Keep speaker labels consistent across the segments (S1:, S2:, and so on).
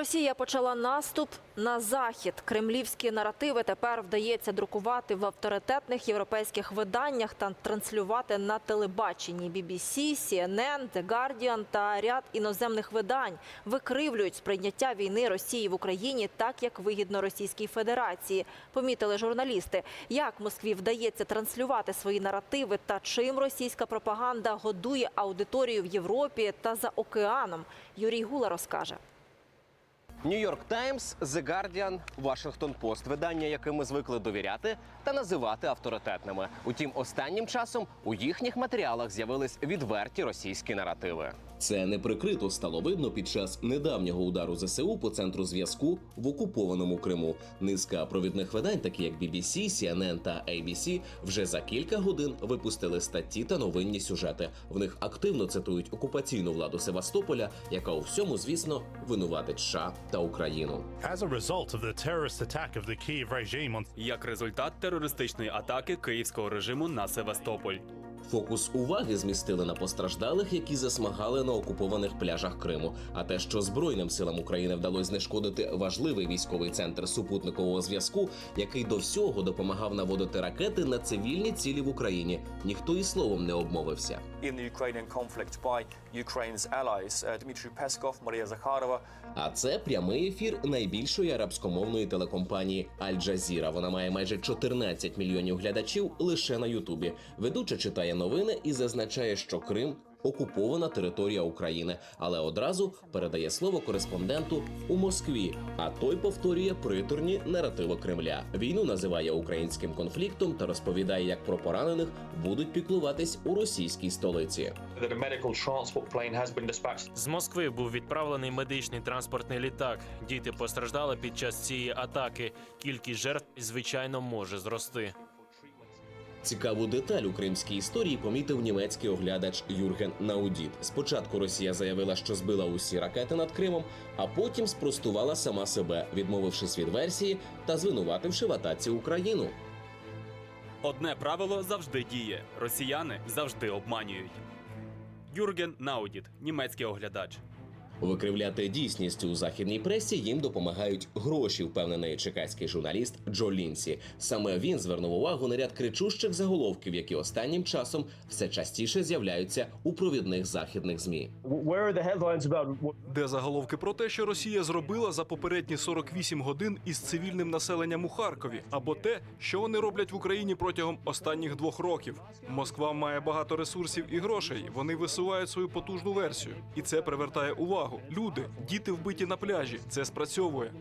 S1: Росія почала наступ на захід. Кремлівські наративи тепер вдається друкувати в авторитетних європейських виданнях та транслювати на телебаченні. BBC, CNN, The Guardian та ряд іноземних видань викривлюють сприйняття війни Росії в Україні так, як вигідно Російській Федерації. Помітили журналісти, як Москві вдається транслювати свої наративи та чим російська пропаганда годує аудиторію в Європі та за океаном. Юрій Гула розкаже.
S2: Нью-Йорк Таймс, The Guardian, Washington Post – видання, яким ми звикли довіряти та називати авторитетними. Утім, останнім часом у їхніх матеріалах з'явились відверті російські наративи.
S3: Це неприкрито стало видно під час недавнього удару ЗСУ по центру зв'язку в окупованому Криму. Низка провідних видань, такі як BBC, CNN та ABC, вже за кілька годин випустили статті та новинні сюжети. В них активно цитують окупаційну владу Севастополя, яка у всьому, звісно, винуватить США та Україну.
S4: Як результат терористичної атаки київського режиму на Севастополь.
S3: Фокус уваги змістили на постраждалих, які засмагали на окупованих пляжах Криму. А те, що Збройним силам України вдалося знешкодити важливий військовий центр супутникового зв'язку, який до всього допомагав наводити ракети на цивільні цілі в Україні, ніхто і словом не обмовився.
S5: Dmitry Peskov, Maria Zakharova,
S3: А це прямий ефір найбільшої арабськомовної телекомпанії Аль-Джазіра. Вона має майже 14 мільйонів глядачів лише на Ютубі. Ведуча читає новини і зазначає, що Крим окупована територія України, але одразу передає слово кореспонденту у Москві. А той повторює приторні наративи Кремля. Війну називає українським конфліктом та розповідає, як про поранених будуть піклуватись у російській столиці.
S6: З Москви був відправлений медичний транспортний літак. Діти постраждали під час цієї атаки. Кількість жертв, звичайно, може зрости.
S3: Цікаву деталь у кримській історії помітив німецький оглядач Юрген Наудіт. Спочатку Росія заявила, що збила усі ракети над Кримом, а потім спростувала сама себе, відмовившись від версії та звинувативши в атаці Україну.
S4: Одне правило завжди діє: росіяни завжди обманюють. Юрген Наудіт, німецький оглядач.
S3: Викривляти дійсність у західній пресі їм допомагають гроші, впевнений чекаський журналіст Джо Лінсі. Саме він звернув увагу на ряд кричущих заголовків, які останнім часом все частіше з'являються у провідних західних змі.
S7: Де заголовки про те, що Росія зробила за попередні 48 годин із цивільним населенням у Харкові, або те, що вони роблять в Україні протягом останніх двох років. Москва має багато ресурсів і грошей. Вони висувають свою потужну версію, і це привертає увагу. Люди, діти вбиті на пляжі. Це спрацьовує.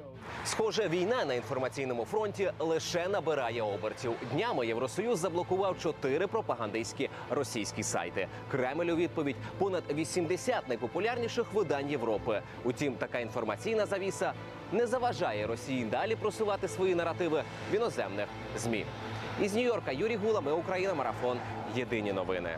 S2: Схоже, війна на інформаційному фронті лише набирає обертів. Днями Євросоюз заблокував чотири пропагандистські російські сайти. Кремль у відповідь понад 80 найпопулярніших видань Європи. Утім, така інформаційна завіса не заважає Росії далі просувати свої наративи в іноземних змі. Із Нью-Йорка Юрій Гула, ми Україна, марафон. Єдині новини.